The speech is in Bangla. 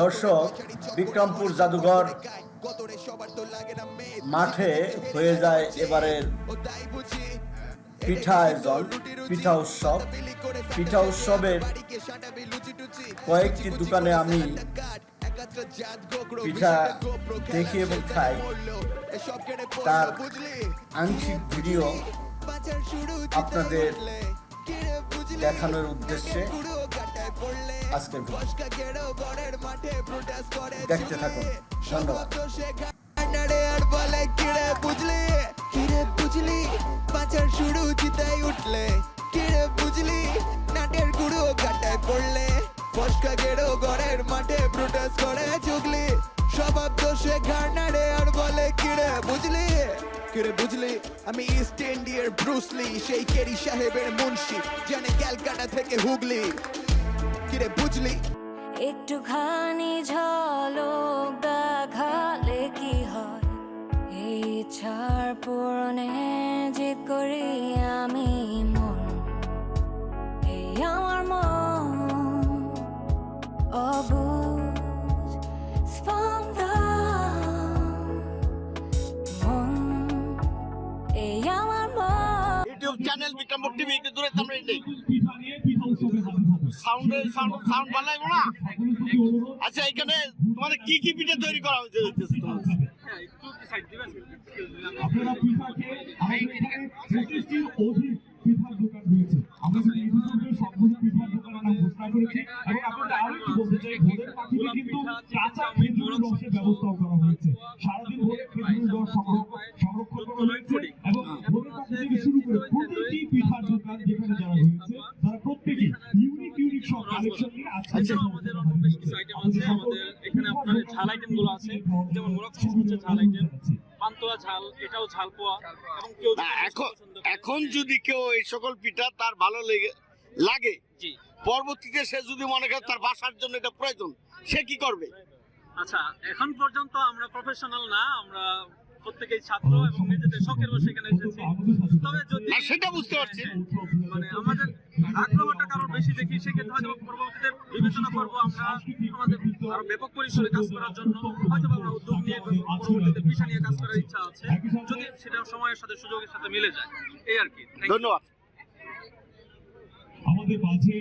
দর্শক, বিক্রমপুর জাদুঘর মাঠে হয়ে যায় এবারের পিঠা আয়োজন পিঠা উৎসব। পিঠা উৎসবের কয়েকটি দোকানে আমি পিঠা দেখি এবং খাই। তার আংশিক ভিডিও আপনাদের দেখানোর উদ্দেশ্যে আজকের। দেখতে থাকুন। ধন্যবাদ। আর বলে কিরে বুঝলি? কিরে বুঝলি পাচার শুরু চিতাই উঠলে। কিরে বুঝলি? নাটের গুরু কাটায় পড়লে। ফসকা গেড়ো ঘরের মাঠে প্রোটেস করে চুগলি স্বভাব দোষে ঘাড় নাড়ে আর বলে কিরে বুঝলি? কিরে বুঝলি? আমি ইস্ট ইন্ডিয়ার ব্রুসলি সেই কেরি সাহেবের মুন্সি জানে ক্যালকাটা থেকে হুগলি। কিরে বুঝলি। একটুখানি ঝলক দেখালে কি হয়? এই ইচ্ছার পূরণে জিত করি আমি মন। এই আমার মন অবুঝ স্পন্দন। মন এই আমার মন। YouTube channel Bikrampur sound sound sound বানাইবো না? আচ্ছা এখানে তোমাদের কি কি পিঠে তৈরি করা হয়েছে? আপনারা করা হয়েছে। সারাদিন সংরক্ষণ করা হয়েছে এবং শুরু করে প্রতিটি পিঠার দোকান যেখানে যারা ইউনিক ইউনিক সব কালেকশন নিয়ে আজকে আমাদের অন্য বেশ কিছু আইটেম আছে আমাদের এখানে আপনার ঝাল আইটেম আছে যেমন মোরগ হচ্ছে ঝাল আইটেম পান্তুয়া ঝাল এটাও ঝাল পোয়া এবং কেউ এখন এখন যদি কেউ এই সকল পিঠা তার ভালো লেগে লাগে পরবর্তীতে সে যদি মনে করে তার বাসার জন্য এটা প্রয়োজন সে কি করবে? আচ্ছা এখন পর্যন্ত আমরা প্রফেশনাল না আমরা প্রত্যেকেই ছাত্র এবং নিজেদের শখের বসে এখানে এসেছি। তবে যদি না সেটা বুঝতে পারছি। মানে আমাদের বেশি দেখি সেক্ষেত্রে হয়তো পরবর্তীতে বিবেচনা করব আমরা আমাদের আরও ব্যাপক পরিসরে কাজ করার জন্য। হয়তো আমরা উদ্যোগ নিয়ে পরবর্তীতে পেশা নিয়ে কাজ করার ইচ্ছা আছে। যদি সেটা সময়ের সাথে সুযোগের সাথে মিলে যায়। এই আর কি। ধন্যবাদ। আমাদের মাঝে